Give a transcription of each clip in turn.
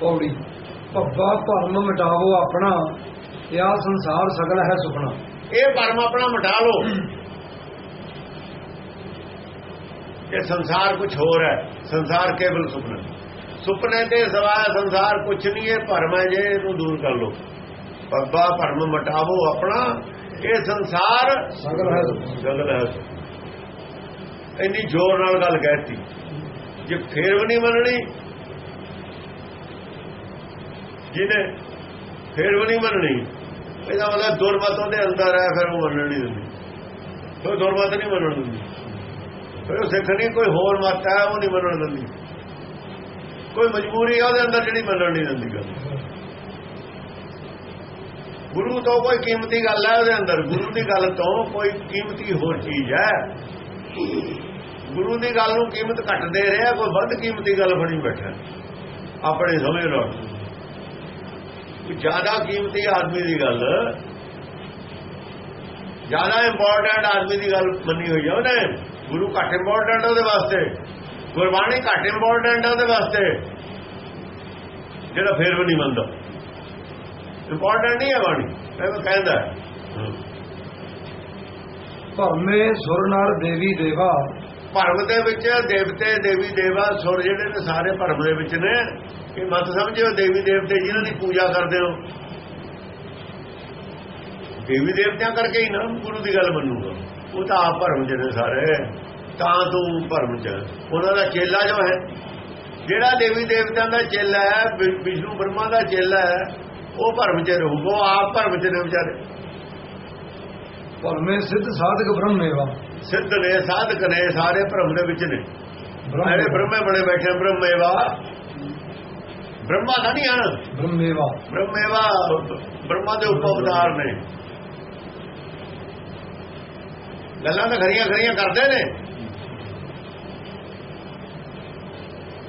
ਪੌੜੀ। ਭੱਬਾ ਭਰਮ ਮਿਟਾਵੋ ਆਪਣਾ ਇਹ ਸੰਸਾਰ ਸਗਲ ਹੈ ਸੁਪਨਾ ਇਹ ਭਰਮ ਆਪਣਾ ਮਿਟਾ ਲਓ। ਇਹ ਸੰਸਾਰ ਕੁਝ ਹੋਰ ਹੈ ਸੰਸਾਰ ਕੇਵਲ ਸੁਪਨਾ। ਸੁਪਨੇ ਤੇ ਸਵਾਇਆ ਸੰਸਾਰ ਕੁਝ ਨਹੀਂ ਹੈ ਭਰਮ ਹੈ ਜੇ ਇਹਨੂੰ ਦੂਰ ਕਰ ਲਓ। ਬੱਬਾ ਭਰਮ ਮਟਾਵੋ ਆਪਣਾ ਇਹ ਸੰਸਾਰ ਸਗਲ ਹੈ ਸੁਪਨਾ ਗਲਤ ਹੈ ਇੰਨੀ ਜ਼ੋਰ ਨਾਲ ਗੱਲ ਕਹਿਤੀ। ਜੇ ਫੇਰ ਵੀ ਨਹੀਂ ਮੰਨਣੀ ਜਿਹਨੇ ਫਿਰ ਵੀ ਨਹੀਂ ਮੰਨਣੀ, ਇਹਦਾ ਮਤਲਬ ਦੁਰਮਤ ਉਹਦੇ ਅੰਦਰ ਹੈ, ਫਿਰ ਉਹ ਮੰਨਣ ਨਹੀਂ ਦਿੰਦੀ। ਕੋਈ ਦੁਰਮਤ ਨਹੀਂ ਮੰਨਣ ਦਿੰਦੀ। ਫਿਰ ਉਹ ਸਿੱਖ ਨਹੀਂ, ਕੋਈ ਹੋਰ ਮਤ ਹੈ, ਉਹ ਨਹੀਂ ਮੰਨਣ ਦਿੰਦੀ। ਕੋਈ ਮਜਬੂਰੀ ਹੈ, ਉਹਦੇ ਅੰਦਰ ਜਿਹੜੀ ਮੰਨਣ ਨਹੀਂ ਦਿੰਦੀ ਗੱਲ। ਗੁਰੂ ਤੋਂ ਕੋਈ ਕੀਮਤੀ ਗੱਲ ਹੈ ਉਹਦੇ ਅੰਦਰ। ਗੁਰੂ ਦੀ ਗੱਲ ਤੋਂ ਕੋਈ ਕੀਮਤੀ ਹੋਰ ਚੀਜ਼ ਹੈ। ਗੁਰੂ ਦੀ ਗੱਲ ਨੂੰ ਕੀਮਤ ਘੱਟ ਦੇ ਰਿਹਾ ਕੋਈ ਵੱਧ ਕੀਮਤੀ ਗੱਲ ਫੜੀ ਬੈਠਾ। ਆਪਣੇ ਸਮਝ ਲਓ ਜ਼ਿਆਦਾ ਕੀਮਤੀ ਆਦਮੀ ਦੀ ਗੱਲ ਜ਼ਿਆਦਾ ਇੰਪੋਰਟੈਂਟ ਆਦਮੀ ਦੀ ਗੱਲ ਮੰਨੀ ਹੋਈ ਹੈ ਉਹਨੇ ਗੁਰੂ ਘੱਟ ਇੰਪੋਰਟੈਂਟ ਉਹਦੇ ਵਾਸਤੇ ਗੁਰਬਾਣੀ ਘੱਟ ਇੰਪੋਰਟੈਂਟ ਉਹਦੇ ਵਾਸਤੇ ਜਿਹੜਾ ਫੇਰ ਵੀ ਨਹੀਂ ਮੰਨਦਾ ਇੰਪੋਰਟੈਂਟ ਨਹੀਂ ਹੈ ਬਾਣੀ ਮੈਂ ਕਹਿੰਦਾ ਭਰਮੇ ਸੁਰ ਨਰ ਦੇਵੀ ਦੇਵਾ ਭਰਮ ਦੇ ਵਿੱਚ ਦੇਵਤੇ ਦੇਵੀ ਦੇਵਾ ਸੁਰ ਜਿਹੜੇ ਨੇ ਸਾਰੇ ਭਰਮ ਦੇ ਵਿੱਚ ਨੇ ਇਹ ਮਤ ਸਮਝਿਓ ਦੇਵੀ ਦੇਵਤੇ ਜਿਨ੍ਹਾਂ ਦੀ ਪੂਜਾ ਕਰਦੇ ਹੋ। ਦੇਵੀ ਦੇਵਤਿਆਂ ਕਰਕੇ ਹੀ ਨਾ ਗੁਰੂ ਦੀ ਗੱਲ ਮੰਨੂਗਾ। ਉਹ ਤਾਂ ਆਪ ਭਰਮ ਨੇ ਸਾਰੇ। ਤਾਂ ਤੂੰ ਭਰਮ ਚ। ਉਹਨਾਂ ਦਾ ਚੇਲਾ ਜੋ ਹੈ ਜਿਹੜਾ ਦੇਵੀ ਦੇਵਤਿਆਂ ਦਾ ਚੇਲਾ ਹੈ ਵਿ- ਵਿਸ਼ਨੂੰ ਬ੍ਰਹਮਾ ਦਾ ਚੇਲਾ ਹੈ ਉਹ ਭਰਮ ਚ ਰਹੂਗਾ ਆਪ ਭਰਮ ਚ ਨੇ ਵਿਚਾਰੇ। ਭਰਮੇ ਸਿੱਧ ਸਾਧਕ ਬ੍ਰਹਮੇਵਾ ਸਿੱਧ ਨੇ ਸਾਧਕ ਨੇ ਸਾਰੇ ਭਰਮ ਦੇ ਵਿੱਚ ਨੇ। ਜਿਹੜੇ ਬ੍ਰਹਮੇ ਬਣੇ ਬੈਠੇ ਬ੍ਰਹਮੇਵਾ ਬ੍ਰਹਮਾ ਤਾਂ ਨਹੀਂ ਹਨ। ਬ੍ਰਹਮੇਵਾ। ਬ੍ਰਹਮੇਵਾ ਬ੍ਰਹਮਾ ਦੇ ਉਪਅਵਤਾਰ ਨੇ। ਗੱਲਾਂ ਤਾਂ ਖਰੀਆਂ ਖਰੀਆਂ ਕਰਦੇ ਨੇ।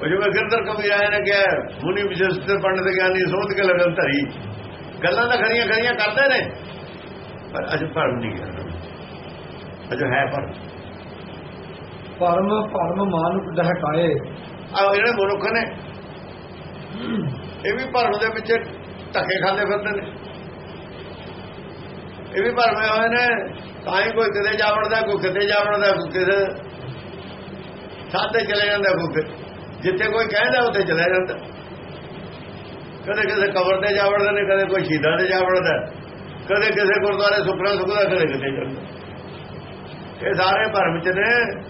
ਉਹ ਜਿਵੇਂ ਗਿਰਦਰ ਕਬੀਰ ਆਇਆ ਨੇ ਕਿਹਾ ਮੁਨੀ ਵਿਸ਼ੇਸ਼ਤਰ ਪੰਡਤ ਗਿਆਨੀ ਸੋਧ ਕੇ ਲਗਨ ਧਰੀ। ਗੱਲਾਂ ਤਾਂ ਖਰੀਆਂ ਖਰੀਆਂ ਕਰਦੇ ਨੇ। ਪਰ ਅਜ ਭਰਮ ਨਹੀਂ ਗਿਆ। ਅਜ ਹੈ ਭਰਮ। ਭਰਮ ਭਰਮ ਮਾਨੁਕ ਦਹਕਾਏ ਆ ਜਿਹੜੇ ਮਨੁੱਖ ਨੇ ਇਹ ਵੀ ਭਰਮ ਦੇ ਵਿੱਚ ਧੱਕੇ ਖਾਂਦੇ ਫਿਰਦੇ ਨੇ। ਇਹ ਵੀ ਭਰਮੇ ਹੋਏ ਨੇ, ਤਾਂ ਹੀ ਕੋਈ ਕਿਤੇ ਜਾ ਵੜਦਾ, ਕੋਈ ਕਿਤੇ ਜਾ ਵੜਦਾ, ਕੋਈ ਕਿਤੇ ਸਾਥੇ ਚਲੇ ਜਾਂਦਾ, ਕੋਈ ਜਿੱਥੇ ਕੋਈ ਕਹਿੰਦਾ, ਉੱਥੇ ਚਲੇ ਜਾਂਦਾ। ਕਦੇ ਕਿਸੇ ਕਬਰ ਤੇ ਜਾ ਵੜਦੇ ਨੇ, ਕਦੇ ਕੋਈ ਸ਼ਹੀਦਾਂ ਤੇ ਜਾ ਵੜਦਾ। ਕਦੇ ਕਿਸੇ ਗੁਰਦੁਆਰੇ ਸੁਖਣਾ ਸੁਖਦਾ ਕਦੇ ਕਿਤੇ ਜਾਂਦਾ। ਇਹ ਸਾਰੇ ਭਰਮ ਚ ਨੇ।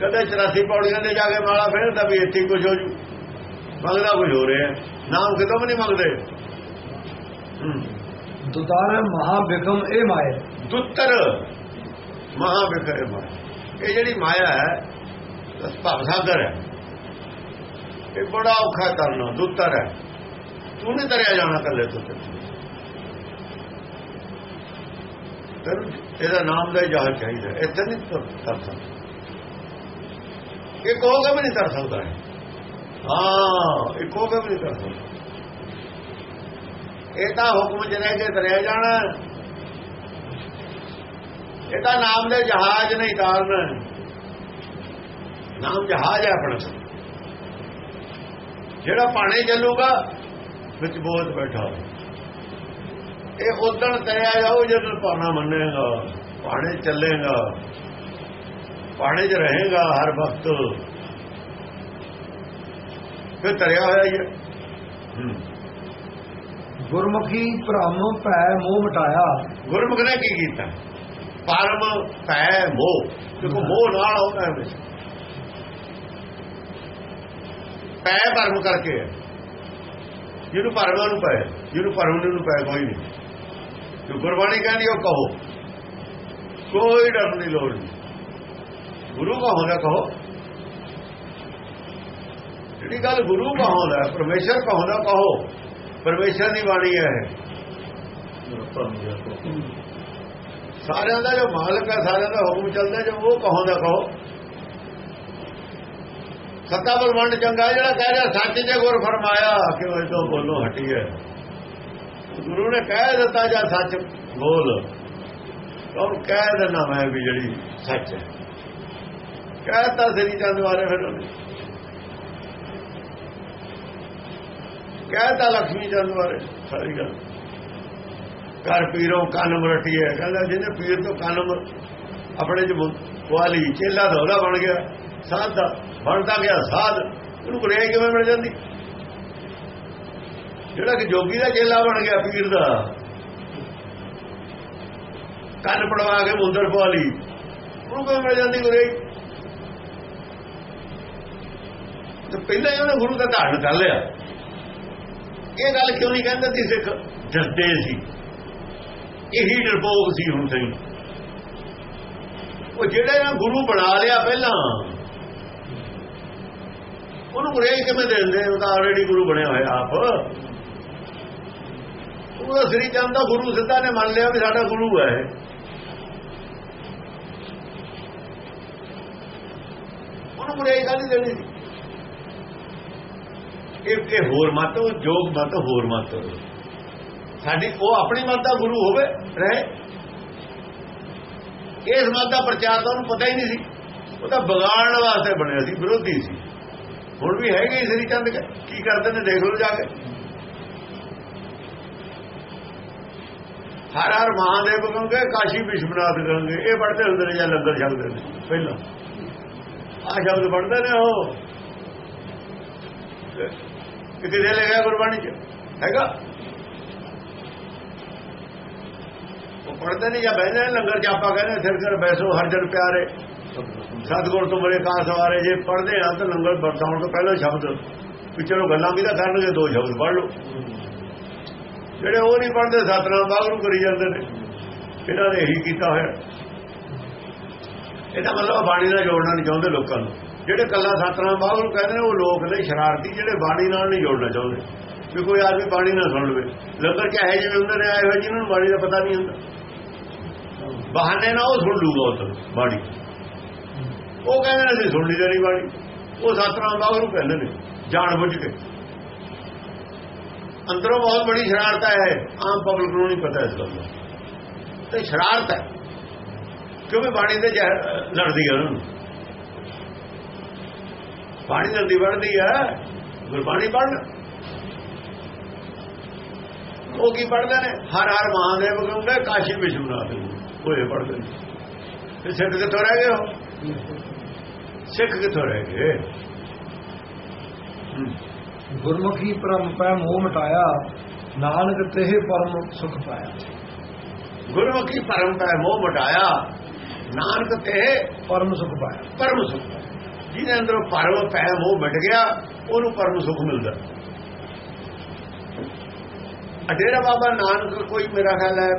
ਕਦੇ 84 ਪੌੜੀਆਂ ਤੇ ਜਾ ਕੇ ਮਾਲਾ ਫੇਰਦਾ ਵੀ ਇੱਥੇ ਕੁਝ ਹੋ ਜੂ। ਮੰਗਦਾ ਕੁਝ ਹੋ ਰਿਹਾ। ਨਾਮ ਕਿਤੋਂ ਵੀ ਨਹੀਂ ਮੰਗਦੇ। ਦੁਤਾਰ ਮਹਾ ਬਿਕਮ ਇਹ ਮਾਏ ਦੁੱਤਰ ਮਹਾ ਵਿਖਰੇ ਮਾਇਆ। ਇਹ ਜਿਹੜੀ ਮਾਇਆ ਹੈ ਭਵ ਸਾਗਰ ਹੈ। ਇਹ ਬੜਾ ਔਖਾ ਕਰਨਾ ਦੁੱਤਰ ਹੈ। ਤੂੰ ਨਹੀਂ ਤਰਿਆ ਜਾਣਾ ਕੱਲੇ ਤੋਂ। ਤੈਨੂੰ ਇਹਦਾ ਨਾਮ ਦਾ ਹੀ ਜਹਾਜ਼ ਚਾਹੀਦਾ ਇੱਥੇ ਨਹੀਂ ਤਰ ਸਕਦਾ। ਇਹ ਕਹੋਗੇ ਵੀ ਨਹੀਂ ਤਰ ਸਕਦਾ ਹਾਂ, ਇਹ ਕਹੋਗੇ ਵੀ ਨਹੀਂ ਤਰ ਸਕਦਾ। ਇਹ ਤਾਂ ਹੁਕਮ ਚ ਰਹਿ ਕੇ ਤਰਿਆ ਜਾਣਾ। ਇਹ ਤਾਂ ਨਾਮ ਦੇ ਜਹਾਜ਼ ਨਹੀਂ ਤਾਰਨਾ। ਨਾਮ ਜਹਾਜ਼ ਹੈ ਆਪਣਾ। ਜਿਹੜਾ ਪਾਣੀ ਚੱਲੂਗਾ, ਵਿੱਚ ਬੋਝ ਬੈਠਾ। ਇਹ ਉਦਣ ਤਰਿਆ ਜਾਊ ਜਦੋਂ ਪਾਣਾ ਮੰਨੇਗਾ ਪਾਣੀ ਚੱਲੇਗਾ। ਪਾਣੀ 'ਚ ਰਹੇਗਾ ਹਰ ਵਕਤ। ਫਿਰ ਤਰਿਆ ਹੋਇਆ ਹੀ। ਗੁਰਮੁਖੀ ਭ੍ਰਮ ਭੈ ਮੋਹ ਮਟਾਇਆ। ਗੁਰਮੁਖ ਨੇ ਕੀ ਕੀਤਾ? ਪਰਮ ਭੈ ਮੋਹ। ਦੇਖੋ ਮੋਹ ਨਾਲ ਆਉਂਦਾ ਹੈ ਵਿੱਚ ਪੈ ਪਰਮ ਕਰਕੇ। ਜਿਹਨੂੰ ਪਰਮਾਂ ਨੂੰ ਪੈ ਜਿਹਨੂੰ ਪਰਮ ਨੂੰ ਪੈ ਕੋਈ ਨਹੀਂ। ਜੋ ਗੁਰਬਾਣੀ ਕਹਿੰਦੀ ਉਹ ਕਹੋ। ਕੋਈ ਡਰ ਨਹੀਂ ਲੋੜ ਨਹੀਂ। ਗੁਰੂ ਕਾ ਹੋਣਾ ਕਹੋ? ਜਿਹੜੀ ਗੱਲ ਗੁਰੂ ਕਾ ਹੋਣਾ ਪਰਮੇਸ਼ਰ ਕਾ ਹੋਣਾ ਕਹੋ? ਪਰਮੇਸ਼ਰ ਦੀ ਬਾਣੀ ਹੈ ਸਾਰਿਆਂ ਦਾ ਜੋ ਮਾਲਕ ਹੈ, ਸਾਰਿਆਂ ਦਾ ਹੁਕਮ ਚੱਲਦਾ ਜੋ ਉਹ ਕਹੋ ਕਹੋ? ਸੱਤਾ ਬਲਵੰਡ ਚੰਗਾ ਜਿਹੜਾ ਕਹਿ ਰਿਹਾ ਸੱਚ ਜੇ ਗੁਰ ਫਰਮਾਇਆ ਕਿ ਉਹ ਤੋਂ ਬੋਲੋ, ਹਟੀ ਹੈ। ਗੁਰੂ ਨੇ ਕਹਿ ਦਿੱਤਾ ਜਾਂ ਸੱਚ? ਬੋਲ। ਔਰ ਕਹਿ ਦੇਣਾ ਮੈਂ ਵੀ ਜਿਹੜੀ ਸੱਚ ਹੈ। ਕਹਿਤਾ ਸ੍ਰੀ ਚੰਦ ਬਾਰੇ ਫਿਰ ਉਹਨੇ। ਕਹਿਤਾ ਲక్ష్ਮੀ ਚੰਦ ਬਾਰੇ ਸਾਰੀ ਗੱਲ। ਘਰ ਪੀਰੋਂ ਕੰਨ ਮਰਟੀਏ ਕਹਿੰਦਾ ਜਿਹਨੇ ਪੀਰ ਤੋਂ ਕੰਨ ਆਪਣੇ ਚ ਵਾਲੀ ਚੇਲਾ ਦਾ ਉਹਦਾ ਬਣ ਗਿਆ, ਸਾਧ ਦਾ, ਬਣਦਾ ਗਿਆ ਸਾਧ, ਉਹਨੂੰ ਗੁਰੇ ਕਿਵੇਂ ਮਿਲ ਜਾਂਦੀ? ਜਿਹੜਾ ਕਿ ਜੋਗੀ ਦਾ ਚੇਲਾ ਬਣ ਗਿਆ ਪੀਰ ਦਾ। ਕੰਨ ਪੜਵਾ ਕੇ ਮੁੰਦਰ ਪਵਾ ਲਈ ਉਹਨੂੰ ਕਿਵੇਂ ਮਿਲ ਜਾਂਦੀ ਗੁਰੇ ਤੇ ਪਹਿਲਾਂ ਹੀ ਉਹਨੇ ਗੁਰੂ ਦਾ ਧਾਰਨ ਕਰ ਲਿਆ। ਇਹ ਗੱਲ ਕਿਉਂ ਨਹੀਂ ਕਹਿੰਦੇ ਸੀ? ਸਿੱਖ ਜਸਦੇ ਸੀ। ਇਹੀ ਡਰਪੋਕ ਸੀ ਹੁਣ ਸਹੀ ਉਹ ਜਿਹੜੇ ਨਾ ਗੁਰੂ ਬਣਾ ਲਿਆ ਪਹਿਲਾਂ, ਉਹਨੂੰ ਗੁਰੇ ਕਿਵੇਂ ਦੇ ਦਿੰਦੇ? ਉਹ ਆਲਰੇਡੀ ਗੁਰੂ ਬਣਿਆ ਹੋਇਆ ਆਪ। ਉਹਦਾ ਸ੍ਰੀ ਚੰਦ ਦਾ ਗੁਰੂ ਸਿੱਧਾ ਨੇ ਮੰਨ ਲਿਆ ਵੀ ਸਾਡਾ ਗੁਰੂ ਹੈ ਉਹਨੂੰ ਗੁਰੇ ਗੱਲ ਦੇਣੀ ਸੀ? ਇਹ ਇਹ ਹੋਰ ਮਤ ਜੋਗ ਮਤ, ਹੋਰ ਮਤ ਸਾਡੀ ਉਹ ਆਪਣੀ ਮਤ ਦਾ ਗੁਰੂ ਹੋਵੇ, ਰਹੇ। ਇਸ ਮਤ ਦਾ ਪ੍ਰਚਾਰ ਤਾਂ ਉਹਨੂੰ ਪਤਾ ਹੀ ਨਹੀਂ ਸੀ। ਉਹ ਤਾਂ ਵਿਗਾੜਨ ਵਾਸਤੇ ਬਣਿਆ ਸੀ, ਵਿਰੋਧੀ ਸੀ। ਹੁਣ ਵੀ ਹੈਗੇ ਸ੍ਰੀ ਚੰਦ ਕੀ ਕਰਦੇ ਨੇ, ਦੇਖ ਲਓ ਜਾ ਕੇ। ਹਰ ਹਰ ਮਹਾਦੇਵ ਕਹੋਗੇ, ਕਾਸ਼ੀ ਵਿਸ਼ਵਨਾਥ ਕਹੋਗੇ, ਇਹ ਪੜਦੇ ਹੁੰਦੇ ਨੇ ਜਾਂ ਲੰਗਰ ਛਕਦੇ ਨੇ, ਪਹਿਲਾਂ। ਆ ਸ਼ਬਦ ਪੜਦੇ ਨੇ ਉਹ। ਕਿਤੇ ਦੇ ਲਿਆ ਗੁਰਬਾਣੀ ਚ? ਹੈਗਾ? ਉਹ ਪੜਦੇ ਨੇ ਜਾਂ ਬਹਿੰਦੇ ਨੇ? ਲੰਗਰ ਚ ਆਪਾਂ ਕਹਿੰਦੇ ਸਿਰ ਕਰ ਬੈਸੋ ਹਰ ਜਨ ਪਿਆਰੇ। ਸਤਗੁਰ ਤੋਂ ਬੜੇ ਕਾਂ ਸਵਾਰੇ। ਜੇ ਪੜਦੇ ਆ ਤਾਂ ਲੰਗਰ ਵਰਤਾਉਣ ਤੋਂ ਪਹਿਲਾਂ ਸ਼ਬਦ। ਵੀ ਚਲੋ ਗੱਲਾਂ ਵੀ ਤਾਂ ਕਰਨਗੇ, ਦੋ ਸ਼ਬਦ ਪੜ ਲਓ। ਜਿਹੜੇ ਉਹ ਨਹੀਂ ਪੜਦੇ ਸਤਨਾਮ ਵਾਹਿਗੁਰੂ ਕਰੀ ਜਾਂਦੇ ਨੇ। ਇਹਨਾਂ ਨੇ ਇਹੀ ਕੀਤਾ ਹੋਇਆ। ਇਹਦਾ ਮਤਲਬ ਬਾਣੀ ਨਾਲ ਜੋੜਨਾ ਨਹੀਂ ਚਾਹੁੰਦੇ ਲੋਕਾਂ ਨੂੰ। ਜਿਹੜੇ ਕੱਲਾ ਸਤਨਾਮ ਨੂੰ ਕਹਿੰਦੇ ਨੇ, ਉਹ ਲੋਕ ਨੇ, ਸ਼ਰਾਰਤੀ ਜਿਹੜੇ ਬਾਣੀ ਨਾਲ ਨਹੀਂ ਜੋੜਨਾ ਚਾਹੁੰਦੇ। ਵੀ ਕੋਈ ਆਦਮੀ ਬਾਣੀ ਨਾਲ ਸੁਣ ਲਵੇ। ਲੰਗਰ ਚ ਇਹ ਜਿਵੇਂ ਹੁੰਦੇ ਨੇ, ਆਏ ਹੋਏ ਜਿਹਨਾਂ ਨੂੰ ਬਾਣੀ ਦਾ ਪਤਾ ਨਹੀਂ ਹੁੰਦਾ। ਬਹਾਨੇ ਨਾਲ ਉਹ ਸੁਣ ਲੂਗਾ ਉਹ ਬਾਣੀ। ਉਹ ਕਹਿੰਦੇ ਨੇ, ਅਸੀਂ ਸੁਣਨੀ ਲਈ ਨਹੀਂ ਬਾਣੀ। ਉਹ ਸਤਨਾਮ ਨੂੰ ਕਹਿੰਦੇ ਨੇ, ਜਾਣ ਬੁੱਝ ਕੇ। ਅੰਦਰੋਂ ਬਹੁਤ ਬੜੀ ਸ਼ਰਾਰਤ ਹੈ ਆਮ ਪਬਲਿਕ ਨੂੰ ਨਹੀਂ ਪਤਾ ਇਸ ਗੱਲ ਦਾ। ਤੇ ਸ਼ਰਾਰਤ ਹੈ। ਕਿਉਂਕਿ ਬਾਣੀ ਦੇ ਜ਼ਹਿਰ ਲੜਦੀ ਹੈ ਉਹਨਾਂ ਨੂੰ। ਬਾਣੀ ਜਲਦੀ ਵੜਦੀ ਹੈ ਗੁਰਬਾਣੀ ਪੜ੍ਹਨ। ਉਹ ਕੀ ਪੜ੍ਹਦੇ ਨੇ? ਹਰ ਹਰ ਮਹਾਦੇਵ ਕਹੂੰਗੇ ਕਾਸ਼ੀ ਵਿਸ਼ਵਨਾਥ ਇਹ ਪੜ੍ਹਦੇ ਨੇ। ਤੇ ਸਿੱਖ ਕਿੱਥੋਂ ਰਹਿ ਗਏ ਹੋ ਸਿੱਖ ਕਿੱਥੋਂ ਰਹਿ ਗਏ। ਗੁਰਮੁਖੀ ਪਰਮ ਪੈ ਮੋਹ ਮਟਾਇਆ ਨਾਨਕ ਤੇਹ ਪਰਮ ਸੁਖ ਪਾਇਆ। ਗੁਰਮੁਖੀ ਪਰਮ ਦਾ ਮੋਹ ਮਟਾਇਆ ਨਾਨਕ ਤੇ ਪਰਮ ਸੁਖ ਪਾਇਆ। ਪਰਮ ਸੁਖ ਜਿਹਦੇ ਅੰਦਰੋਂ ਪਰਮ ਪੈ ਮੋਹ ਮਿਟ ਗਿਆ ਉਹਨੂੰ ਪਰਮ ਸੁਖ ਮਿਲਦਾ। ਅਡੇਰਾ ਬਾਬਾ ਨਾਨਕ ਕੋਈ ਮੇਰਾ ਖਿਆਲ ਹੈ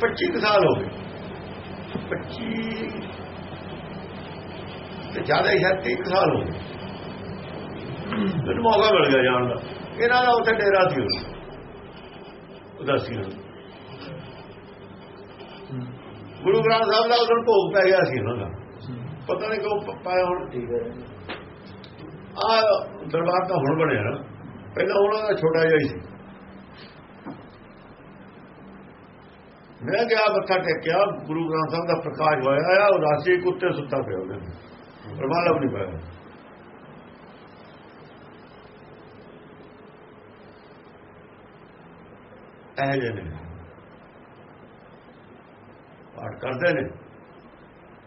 25 ਕੁ ਸਾਲ ਹੋ ਗਏ। 25 ਤੇ ਜ਼ਿਆਦਾ ਹੀ ਹੈ 30 ਕੁ ਸਾਲ ਹੋ ਗਏ। ਮੈਨੂੰ ਮੌਕਾ ਮਿਲ ਗਿਆ ਜਾਣ ਦਾ। ਇਹਨਾਂ ਦਾ ਉੱਥੇ ਡੇਰਾ ਸੀ ਉਹ। ਉਦਾਸੀ ਨੂੰ ਗੁਰੂ ਗ੍ਰੰਥ ਸਾਹਿਬ ਦਾ ਉਦੋਂ ਭੋਗ ਪੈ ਗਿਆ ਸੀ ਉਹਨਾਂ ਦਾ। ਪਤਾ ਨਹੀਂ ਕਿਉਂ ਪਾਇਆ ਹੁਣ। ਆ ਦਰਬਾਰ ਤਾਂ ਹੁਣ ਬਣਿਆ ਨਾ। ਪਹਿਲਾਂ ਉਹਨਾਂ ਦਾ ਛੋਟਾ ਜਿਹਾ ਹੀ ਸੀ। ਮੈਂ ਗਿਆ ਮੱਥਾ ਟੇਕਿਆ ਗੁਰੂ ਗ੍ਰੰਥ ਸਾਹਿਬ ਦਾ ਪ੍ਰਕਾਸ਼ ਹੋਇਆ ਆ ਉਦਾਸੀ ਕੁੱਤੇ ਸੁੱਤਾ ਪਿਆ ਉਹਨੇ ਰਮਾਲਾ ਵੀ ਨਹੀਂ ਪਾਇਆ। ਇਹ ਜਿਹੇ ਨੇ। ਪਾਠ ਕਰਦੇ ਨੇ।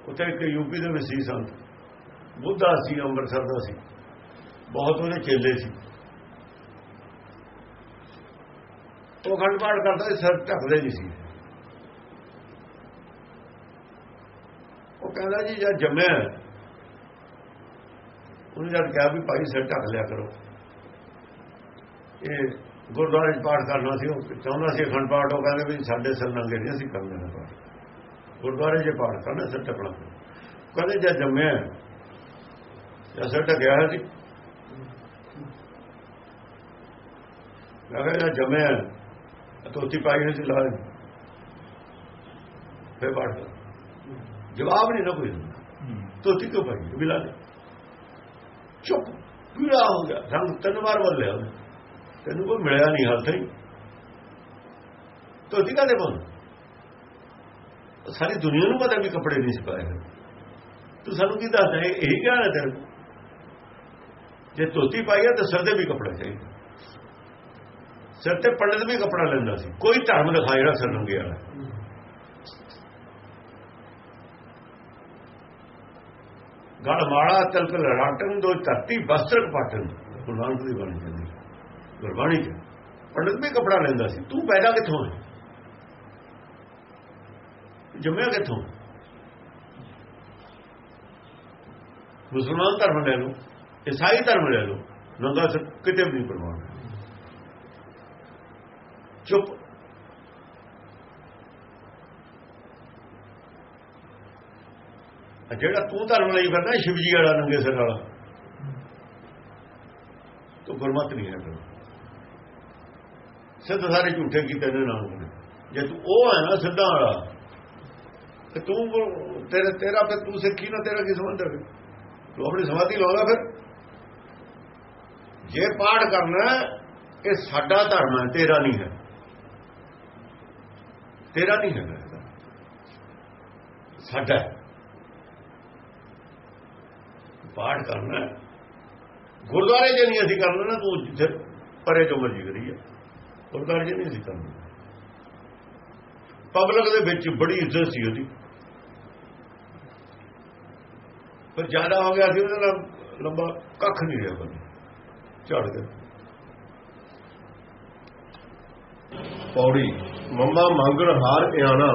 ਉੱਥੇ ਇੱਕ ਯੂਪੀ ਦੇ ਵਿੱਚ ਸੀ ਸੰਤ। ਬੁੱਧਾ ਸੀ, ਅੰਮ੍ਰਿਤਸਰ ਦਾ ਸੀ। ਬਹੁਤ ਉਹਦੇ ਚੇਲੇ ਸੀ। ਉਹ ਖੰਡ ਪਾਠ ਕਰਦਾ ਸੀ, ਸਿਰ ਢੱਕਦੇ ਨਹੀਂ ਸੀ। ਉਹ ਕਹਿੰਦਾ ਜੀ, ਜਦ ਜੰਮਿਆ ਉਹਨੇ ਜਦ ਕਿਹਾ ਵੀ ਭਾਈ ਸਿਰ ਢੱਕ ਲਿਆ ਕਰੋ। ਇਹ ਗੁਰਦੁਆਰੇ 'ਚ ਪਾਠ ਕਰਨਾ ਸੀ, ਉਹ ਚਾਹੁੰਦਾ ਸੀ ਅਖੰਡ ਪਾਠ, ਉਹ ਕਹਿੰਦੇ ਵੀ ਸਾਡੇ ਸਿਰ ਨੰਗੇ ਨਹੀਂ ਅਸੀਂ ਕਰ ਲੈਣਾ ਪਾਠ। ਗੁਰਦੁਆਰੇ 'ਚ ਪਾਠ ਕਰਨਾ ਸਿਰ ਢੱਕਣਾ। ਕਹਿੰਦੇ ਜਦ ਜੰਮਿਆ ਜਦ ਸਿਰ ਹੋਇਆ ਸੀ ਕਿਹਾ ਜਦ ਜੰਮਿਆ ਤੋਤੀ ਪਾਈ ਹੋਈ ਸੀ ਲਾ ਲਈ। ਫਿਰ ਪਾਠ ਕਰ। ਜਵਾਬ ਨਹੀਂ ਨਾ ਕੋਈ ਤੋਤੀ ਕਿਉਂ ਪਾਈ? ਵੀ ਲਾ ਦੇ। ਚੁੱਪ ਪੀੜਾ ਹੋ ਗਿਆ। ਰੰਗ ਤਿੰਨ ਵਾਰ ਬਦਲਿਆ ਉਹਨੇ। ਤੈਨੂੰ ਕੋਈ ਮਿਲਿਆ ਨਹੀਂ ਹਾਲ ਤਾਈਂ ਤੋਤੀ ਕਾਦੇ ਬੋਲ ਸਾਰੀ ਦੁਨੀਆ ਨੂੰ ਪਤਾ ਵੀ ਕੱਪੜੇ ਨਹੀਂ ਸੀ ਤੂੰ ਸਾਨੂੰ ਕੀ ਦੱਸਦਾ? ਇਹ ਇਹੀ ਗਿਆਨ ਹੈ ਤੇਰੇ ਜੇ ਧੋਤੀ ਪਾਈ ਹੈ ਤਾਂ ਸਿਰ ਸਰਦੇ ਵੀ ਕੱਪੜੇ ਚਾਹੀਦੇ ਸਿਰ ਤੇ ਪੰਡਤ ਵੀ ਕੱਪੜਾ ਲੈਂਦਾ ਸੀ। ਕੋਈ ਧਰਮ ਦਿਖਾ ਜਿਹੜਾ ਸਿਰ ਨੰਗੇ ਵਾਲਾ। ਗੜ ਮਾਲਾ ਤਲਕ ਲੜਾਟਨ ਦੋ ਧਰਤੀ ਬਸਤਰ ਪਾਟਨ ਗੁਰਬਾਣੀ ਦੀ ਬਾਣੀ ਕਹਿੰਦੀ, ਗੁਰਬਾਣੀ ਚ। ਪੰਡਤ ਵੀ ਕੱਪੜਾ ਲੈਂਦਾ ਸੀ। ਤੂੰ ਪੈਦਾ ਕਿੱਥੋਂ ਹੈ? ਜੰਮਿਆ ਕਿੱਥੋਂ? ਮੁਸਲਮਾਨ ਧਰਮ ਲੈ ਲਓ, ਈਸਾਈ ਧਰਮ ਲੈ ਲਓ ਨੰਗਾ ਸ ਕਿਤੇ ਵੀ ਨਹੀਂ ਪ੍ਰਮਾਣ ਚੁੱਪ। ਜਿਹੜਾ ਤੂੰ ਧਰਮ ਲਈ ਫਿਰਦਾ, ਸ਼ਿਵਜੀ ਵਾਲਾ ਨੰਗੇ ਸਿਰ ਵਾਲਾ। ਤੂੰ ਗੁਰਮਤ ਨਹੀਂ ਹੈ ਫਿਰ ਸਿੱਧ ਸਾਰੇ ਝੂਠੇ ਕੀਤੇ ਨੇ ਨਾਲ ਨੇ। ਜੇ ਤੂੰ ਉਹ ਹੈ ਨਾ, ਸਿੱਧਾ ਵਾਲਾ ਤੇ ਤੂੰ ਗੁਰ- ਤੇਰਾ ਤੇਰਾ ਫਿਰ ਤੂੰ ਸਿੱਖੀ ਨਾ ਤੇਰਾ ਕੀ ਸੰਬੰਧ ਹੈ ਤੂੰ ਆਪਣੀ ਸਮਾਧੀ ਲਾਉਂਦਾ ਫਿਰ। ਜੇ ਪਾਠ ਕਰਨਾ ਇਹ ਸਾਡਾ ਧਰਮ ਹੈ, ਤੇਰਾ ਨਹੀਂ ਹੈ। ਤੇਰਾ ਨਹੀਂ ਹੈ ਸਾਡਾ ਪਾਠ ਕਰਨਾ ਗੁਰਦੁਆਰੇ ਜੇ ਨਹੀਂ ਅਸੀਂ ਕਰਨਾ ਨਾ, ਤੂੰ ਜਿੱਥੇ ਪਰੇ ਤੋਂ ਮਰਜ਼ੀ ਕਰੀਏ। ਗੁਰਦੁਆਰੇ ਜੇ ਨਹੀਂ ਅਸੀਂ ਕਰਨਾ। ਪਬਲਿਕ ਦੇ ਵਿੱਚ ਬੜੀ ਇੱਜ਼ਤ ਸੀ ਉਹਦੀ। ਪਰ ਜ਼ਿਆਦਾ ਹੋ ਗਿਆ ਸੀ, ਉਹਦੇ ਨਾਲ ਲੰਬਾ ਕੱਖ ਨਹੀਂ ਰਿਹਾ ਬੰਦਾ। ਝੜ ਗਿਆ। ਪੌੜੀ, ਮੰਮਾ ਮੰਗਣ ਹਾਰ ਇਆਣਾ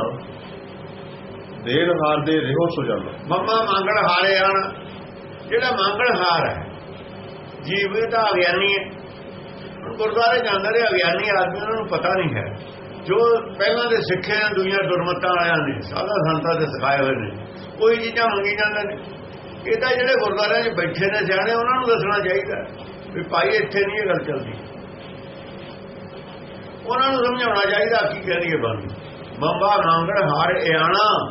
ਦੇਣ ਹਾਰ ਦੇ ਰਿਹੋ ਸੁਜਾਨਾ ਮੰਮਾ ਮੰਗਣ ਹਾਰੇ ਆਣ ਜਿਹੜਾ ਮੰਗਣ ਹਾਰ ਹੈ, ਜੀਵ ਇਹ ਤਾਂ ਅਗਿਆਨੀ ਹੈ। ਹੁਣ ਗੁਰਦੁਆਰੇ ਜਾਂਦਾ ਰਿਹਾ ਅਗਿਆਨੀ ਆਦਮੀ, ਉਹਨਾਂ ਨੂੰ ਪਤਾ ਨਹੀਂ ਹੈ। ਜੋ ਪਹਿਲਾਂ ਦੇ ਸਿੱਖੇ ਨੇ ਦੁਨੀਆ ਦੁਰਮਤਾਂ ਵਾਲਿਆਂ ਨੇ ਸਾਧਾ ਸੰਤਾਂ ਦੇ ਸਿਖਾਏ ਹੋਏ ਨੇ ਕੋਈ ਚੀਜ਼ਾਂ ਮੰਗੀ ਜਾਂਦੇ ਨੇ। ਇਹ ਤਾਂ ਜਿਹੜੇ ਗੁਰਦੁਆਰਿਆਂ 'ਚ ਬੈਠੇ ਨੇ ਸਿਆਣੇ ਉਹਨਾਂ ਨੂੰ ਦੱਸਣਾ ਚਾਹੀਦਾ ਵੀ ਭਾਈ ਇੱਥੇ ਨਹੀਂ ਇਹ ਗੱਲ ਚੱਲਦੀ। ਉਹਨਾਂ ਨੂੰ ਸਮਝਾਉਣਾ ਚਾਹੀਦਾ ਕੀ ਕਹਿੰਦੀ ਹੈ ਬਾਣੀ। ਮੰਮਾ ਮੰਗਣ ਹਾਰ ਇਆਣਾ।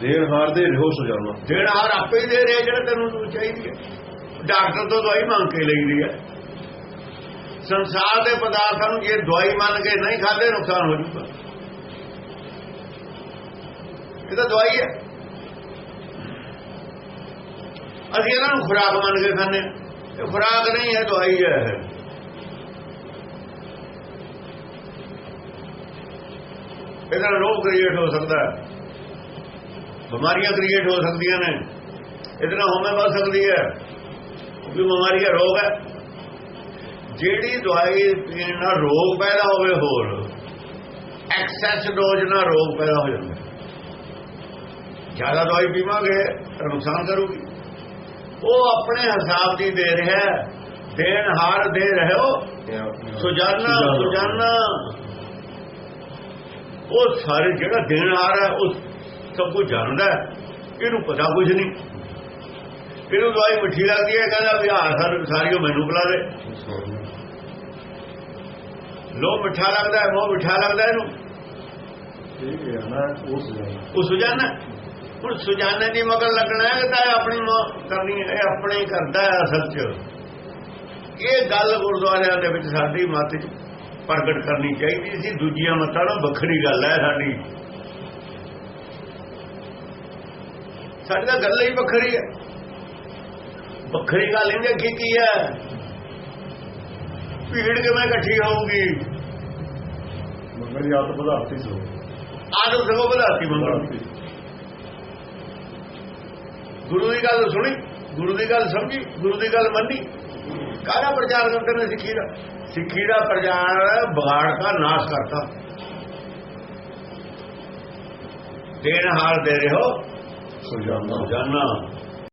ਦੇਣ ਹਾਰ ਦੇ ਰਿਹੋ ਸੁਜਾਨਾ ਦੇਣ ਹਾਰ ਆਪੇ ਹੀ ਦੇ ਰਿਹਾ ਜਿਹੜਾ ਤੈਨੂੰ ਚਾਹੀਦੀ ਹੈ। ਡਾਕਟਰ ਤੋਂ ਦਵਾਈ ਮੰਗ ਕੇ ਲਈਦੀ ਹੈ। ਸੰਸਾਰ ਦੇ ਪਦਾਰਥਾਂ ਨੂੰ ਜੇ ਦਵਾਈ ਮੰਨ ਕੇ ਨਹੀਂ ਖਾਦੇ ਨੁਕਸਾਨ ਹੋ ਜੂਗਾ। ਇਹ ਤਾਂ ਦਵਾਈ ਹੈ। ਅਸੀਂ ਇਹਨਾਂ ਨੂੰ ਖੁਰਾਕ ਮੰਨ ਕੇ ਖਾਂਦੇ ਇਹ ਖੁਰਾਕ ਨਹੀਂ ਹੈ, ਦਵਾਈ ਹੈ। ਇਹ। ਇਹਦੇ ਨਾਲ ਰੋਗ ਕ੍ਰੀਏਟ ਹੋ ਸਕਦਾ ਹੈ। ਬਿਮਾਰੀਆਂ ਕ੍ਰੀਏਟ ਹੋ ਸਕਦੀਆਂ ਨੇ। ਇਹਦੇ ਨਾਲ ਹੋਮੇ ਵੱਧ ਸਕਦੀ ਹੈ। ਕਿਉਂਕਿ ਬਿਮਾਰੀ ਹੈ ਰੋਗ ਹੈ। ਜਿਹੜੀ ਦਵਾਈ ਪੀਣ ਨਾਲ ਰੋਗ ਪੈਦਾ ਹੋਵੇ ਹੋਰ ਐਕਸੈਸ ਡੋਜ਼ ਨਾਲ ਰੋਗ ਪੈਦਾ ਹੋ ਜਾਂਦਾ। ਜ਼ਿਆਦਾ ਦਵਾਈ ਪੀਵਾਂਗੇ ਨੁਕਸਾਨ ਕਰੂਗੀ। ਉਹ ਆਪਣੇ ਹਿਸਾਬ ਦੀ ਦੇ ਰਿਹਾ ਹੈ। ਦੇਣ ਹਾਰ ਦੇ ਰਹੇ ਹੋ। ਸੁਜਾਨਾ ਸੁਜਾਨਾ। ਉਹ ਸਾਰੇ ਜਿਹੜਾ ਦੇਣ ਹਾਰ ਹੈ, ਉਹ ਸਭ ਕੁਝ ਜਾਣਦਾ ਇਹਨੂੰ ਪਤਾ ਕੁਝ ਨਹੀਂ। ਇਹਨੂੰ ਦਵਾਈ ਮਿੱਠੀ ਲੱਗਦੀ ਹੈ, ਕਹਿੰਦਾ ਵੀ ਹਾਰ ਸਰ ਉਹ ਮੈਨੂੰ ਬੁਲਾ ਦੇ। ਲੋ ਮਿੱਠਾ ਲੱਗਦਾ ਹੈ ਉਹ ਮਿੱਠਾ ਲੱਗਦਾ ਇਹਨੂੰ। ਇਹ ਇਆਣਾ ਉਹ ਸੁਜਾਨਾ ਉਹ ਸੁਜਾਨਾ। ਹੁਣ ਸੁਜਾਨੇ ਦੀ ਮਗਰ ਲੱਗਣਾ ਹੈ ਤਾਂ ਆਪਣੀ ਮੌ ਕਰਨੀ ਹੈ ਆਪਣੇ ਹੀ ਕਰਦਾ ਹੈ ਅਸਲ 'ਚ। ਇਹ ਗੱਲ ਗੁਰਦੁਆਰਿਆਂ ਦੇ ਵਿੱਚ ਸਾਡੀ ਮੱਤ 'ਚ ਪ੍ਰਗਟ ਕਰਨੀ ਚਾਹੀਦੀ ਸੀ। ਦੂਜੀਆਂ ਮੱਤਾਂ ਨਾਲ ਵੱਖਰੀ ਗੱਲ ਹੈ ਸਾਡੀ। ਸਾਡੀ ਤਾਂ ਗੱਲ ਹੀ ਵੱਖਰੀ ਹੈ। ਵੱਖਰੀ ਗੱਲ ਇਹਨੇ ਕੀ ਕੀ ਹੈ? ਭੀੜ ਕਿਵੇਂ ਇਕੱਠੀ ਹੋਊਗੀ? ਮੰਗਣ ਦੀ ਆਦਤ ਵਧਾਤੀ ਸੋ। ਆਦਮ ਸਗੋਂ ਵਧਾਤੀ ਮੰਗਣ ਦੀ ਗੁਰੂ ਦੀ ਗੱਲ ਸੁਣੀ ਗੁਰੂ ਦੀ ਗੱਲ ਸਮਝੀ ਗੁਰੂ ਦੀ ਗੱਲ ਮੰਨੀ। ਕਾਹਦਾ ਪ੍ਰਚਾਰ ਕਰਦੇ ਨੇ ਸਿੱਖੀ ਦਾ? ਸਿੱਖੀ ਦਾ ਪ੍ਰਚਾਰ ਵਿਗਾੜ ਦਾ ਨਾਸ਼ ਕਰਤਾ ਦੇਣ ਹਾਰ ਦੇ ਰਹੇ ਹੋ। ਸੁਜਾਨਾ। ਜਾਨਾ